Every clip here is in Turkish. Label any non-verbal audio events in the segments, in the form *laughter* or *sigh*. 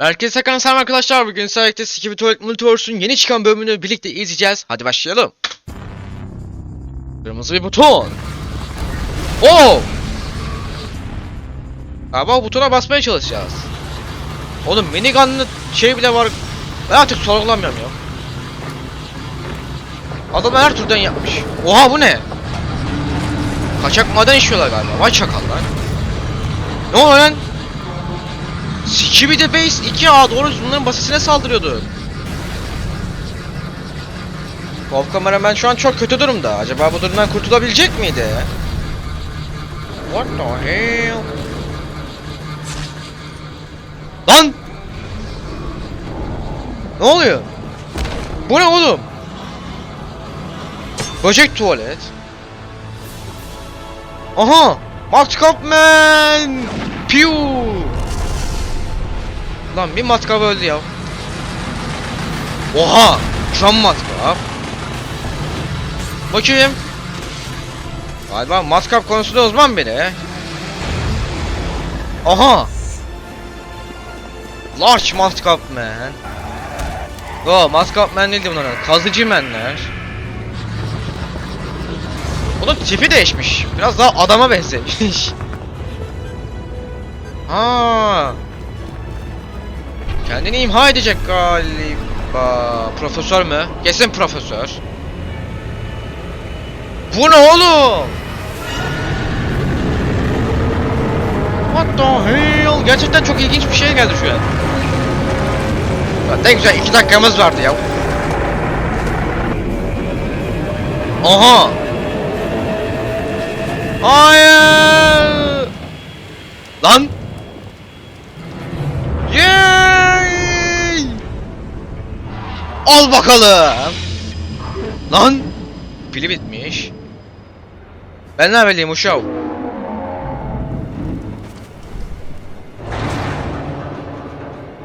Herkese tekrar selam arkadaşlar. Bugün Sayek'te Skibidi Tuvalet Multiverse'ün yeni çıkan bölümünü birlikte izleyeceğiz. Hadi başlayalım. Kırmızı bir buton. Oo! Galiba o butona basmaya çalışacağız. Oğlum minigun'lı şey bile var. Ben artık sorgulamıyorum ya. Adam her türden yapmış. Oha bu ne? Kaçak maden işiyorlar galiba. Vay çakallar. Ne oluyor lan? Skibidi Base 2A doğru bunların basisine saldırıyordu. Wolf kameraman şu an çok kötü durumda. Acaba bu durumdan kurtulabilecek miydi? What the hell? Lan! Ne oluyor? Bu ne oğlum? Böcek tuvalet. Aha! Matkap Man! Piu! Lan bir matkap öldü ya. Oha! Cam matkap. Bakayım. Galiba matkap konusunda uzman biri. Aha! Large matkap man. Yo matkap man değildi bunlar. Kazıcı menler. Bunun tipi değişmiş. Biraz daha adama benzemiş. *laughs* ha. Kendini imha edecek galiba. Profesör mü? Kesin profesör. Bu ne oğlum? What the hell? Gerçekten çok ilginç bir şey geldi şu an. Zaten güzel iki dakikamız vardı ya. Aha! Hayır! Lan! Al bakalım. Lan! Pili bitmiş. Ben ne bileyim uşav.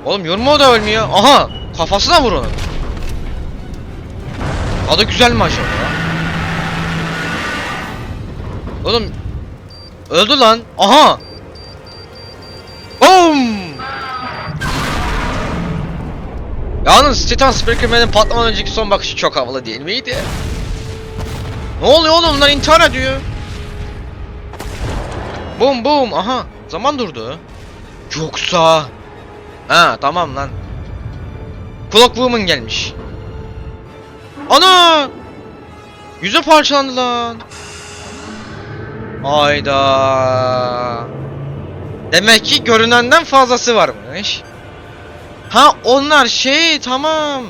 Oğlum yorma o da ölmüyor. Aha! Kafasına vur onu. Adı güzel mi acaba? Oğlum öldü lan. Aha! Yalnız Titan Speakerman'in patlamadan önceki son bakışı çok havalı değil miydi? Ne oluyor oğlum lan intihar ediyor. Boom boom aha zaman durdu. Yoksa Ha tamam lan. Clock Woman gelmiş. Ana! Yüzü parçalandı lan. Hayda. Demek ki görünenden fazlası varmış. Ha onlar şey tamam.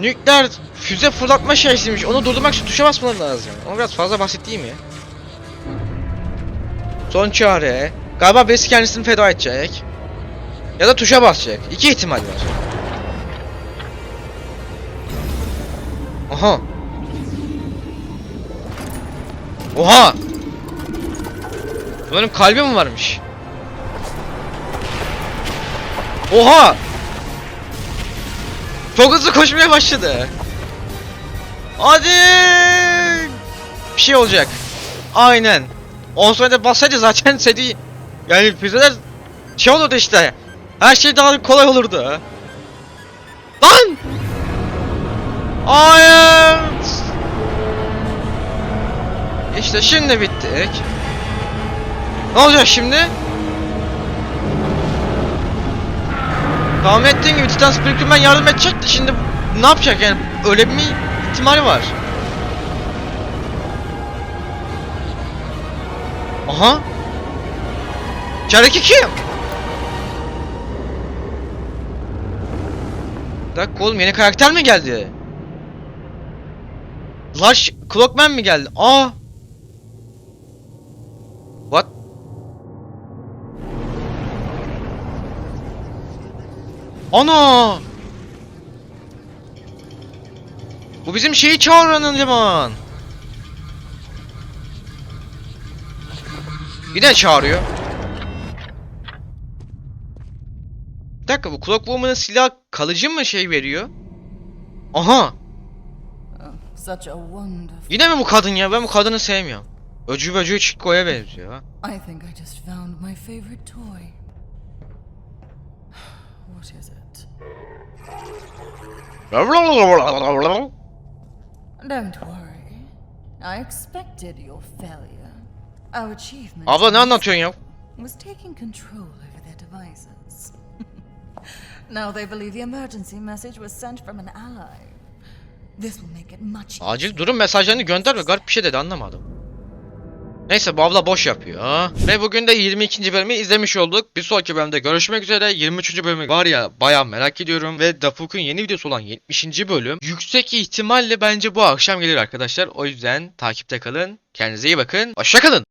Nükleer füze fırlatma şeysiymiş. Onu durdurmak için tuşa basmaları lazım. Ama biraz fazla basit değil mi? Son çare. Galiba birisi kendisini feda edecek. Ya da tuşa basacak. İki ihtimal var. Aha. Oha. Benim kalbi mi varmış? Oha! Çok hızlı koşmaya başladı. Hadi! Bir şey olacak. Aynen. 10 saniyede bassaydı zaten *laughs* sedi yani füzeler şey olurdu işte. Her şey daha kolay olurdu. Lan! Hayır! İşte şimdi bittik. Ne olacak şimdi? Tahmin ettiğin gibi Titan Spiritum'dan yardım edecekti. Şimdi ne yapacak yani? Öyle bir ihtimali var. Aha. İçerideki kim? Bir dakika oğlum yeni karakter mi geldi? Lash Clockman mi geldi? Aa. Ana! Bu bizim şeyi çağıran eleman. Bir de çağırıyor. Bir dakika bu Clock Woman'ın silah kalıcı mı şey veriyor? Aha! Such a wonderful. Yine mi bu kadın ya? Ben bu kadını sevmiyorum. Öcü böcüğü Chico'ya benziyor. I think I just found my favorite toy. İs it? Abla Don't worry. I expected your failure. Our achievement ne anlatıyorsun ya? was taking control over their devices. *laughs* now they believe the emergency message was sent from an ally. This will make it much Acil durum mesajlarını gönder ve garip bir şey dedi anlamadım. Neyse bu abla boş yapıyor. Ve bugün de 22. bölümü izlemiş olduk. Bir sonraki bölümde görüşmek üzere. 23. bölümü var ya bayağı merak ediyorum. Ve Dafuk'un yeni videosu olan 70. bölüm yüksek ihtimalle bence bu akşam gelir arkadaşlar. O yüzden takipte kalın. Kendinize iyi bakın. Hoşçakalın.